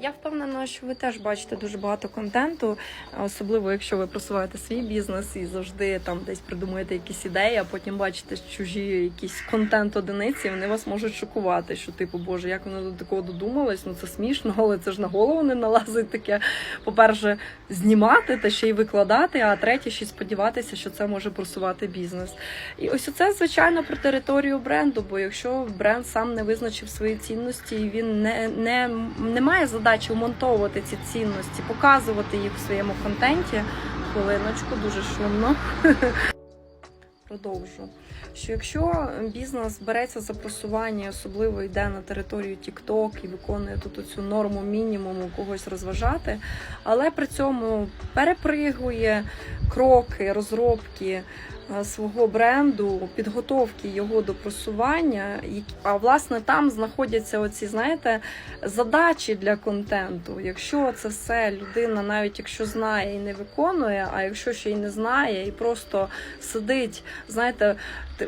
Я впевнена, що ви теж бачите дуже багато контенту, особливо якщо ви просуваєте свій бізнес і завжди там десь придумуєте якісь ідеї, а потім бачите чужі якісь контент одиниці, вони вас можуть шокувати. Що типу, боже, як вони до такого додумались? Ну це смішно, але це ж на голову не налазить таке. По-перше, знімати та ще й викладати, а третє, ще й сподіватися, що це може просувати бізнес. І ось це звичайно про територію бренду. Бо якщо бренд сам не визначив свої цінності, він не, не, не має задачі вмонтовувати ці цінності, показувати їх в своєму контенті. Хвилиночку, дуже шумно. Продовжу. Що якщо бізнес береться за просування, особливо йде на територію TikTok і виконує тут оцю норму мінімуму когось розважати, але при цьому перепригує кроки, розробки свого бренду, підготовки його до просування, а власне там знаходяться оці, знаєте, задачі для контенту. Якщо це все людина, навіть якщо знає і не виконує, а якщо ще й не знає, і просто сидить, знаєте,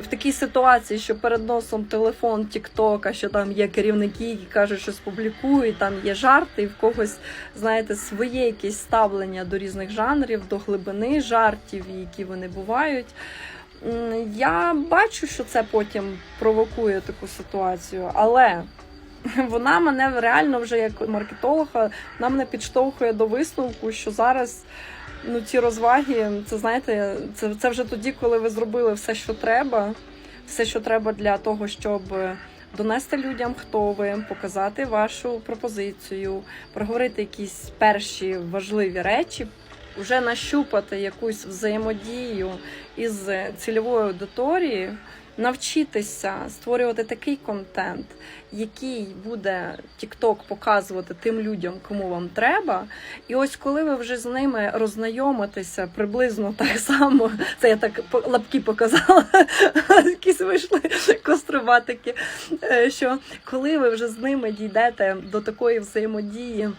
в такій ситуації, що перед носом телефон, Тіктока, що там є керівники, які кажуть, що публікують, там є жарти, і в когось, знаєте, своє якесь ставлення до різних жанрів, до глибини жартів, які вони бувають. Я бачу, що це потім провокує таку ситуацію, але вона мене реально вже як маркетолога, вона мене підштовхує до висновку, що зараз ну, ці розваги, це знаєте, це, це вже тоді, коли ви зробили все, що треба, все, що треба для того, щоб донести людям, хто ви, показати вашу пропозицію, проговорити якісь перші важливі речі, вже нащупати якусь взаємодію із цільовою аудиторією. Навчитися створювати такий контент, який буде TikTok показувати тим людям, кому вам треба. І ось коли ви вже з ними роззнайомитеся приблизно так само, це я так лапки показала, якісь вийшли кострубатики, е, що коли ви вже з ними дійдете до такої взаємодії.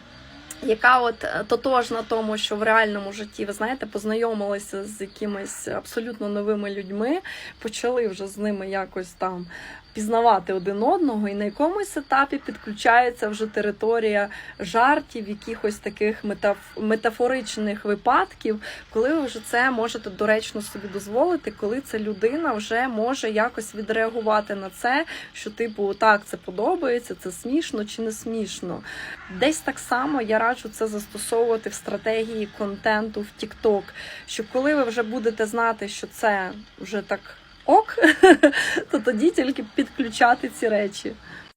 Яка от е, тотожна тому, що в реальному житті ви знаєте, познайомилися з якимись абсолютно новими людьми, почали вже з ними якось там пізнавати один одного, і на якомусь етапі підключається вже територія жартів, якихось таких метаф- метафоричних випадків, коли ви вже це можете доречно собі дозволити, коли ця людина вже може якось відреагувати на це, що типу так це подобається, це смішно чи не смішно. Десь так само я раджу це застосовувати в стратегії контенту в TikTok, що коли ви вже будете знати, що це вже так ок, то тоді тільки підключати ці речі.